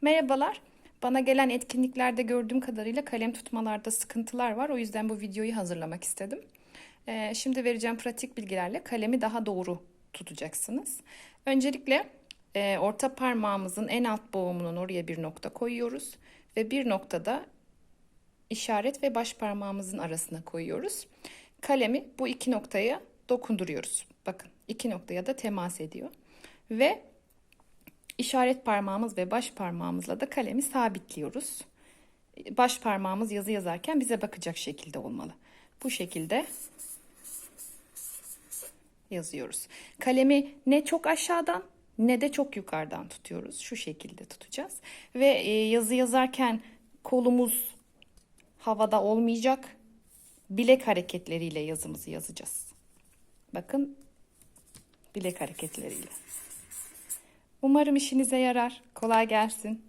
Merhabalar. Bana gelen etkinliklerde gördüğüm kadarıyla kalem tutmalarda sıkıntılar var. O yüzden bu videoyu hazırlamak istedim. Ee, şimdi vereceğim pratik bilgilerle kalemi daha doğru tutacaksınız. Öncelikle e, orta parmağımızın en alt boğumunun oraya bir nokta koyuyoruz. Ve bir noktada işaret ve baş parmağımızın arasına koyuyoruz. Kalemi bu iki noktaya dokunduruyoruz. Bakın iki noktaya da temas ediyor. Ve işaret parmağımız ve baş parmağımızla da kalemi sabitliyoruz. Baş parmağımız yazı yazarken bize bakacak şekilde olmalı. Bu şekilde yazıyoruz. Kalemi ne çok aşağıdan ne de çok yukarıdan tutuyoruz. Şu şekilde tutacağız. Ve e, yazı yazarken kolumuz havada olmayacak. Bilek hareketleriyle yazımızı yazacağız. Bakın bilek hareketleriyle. Umarım işinize yarar. Kolay gelsin.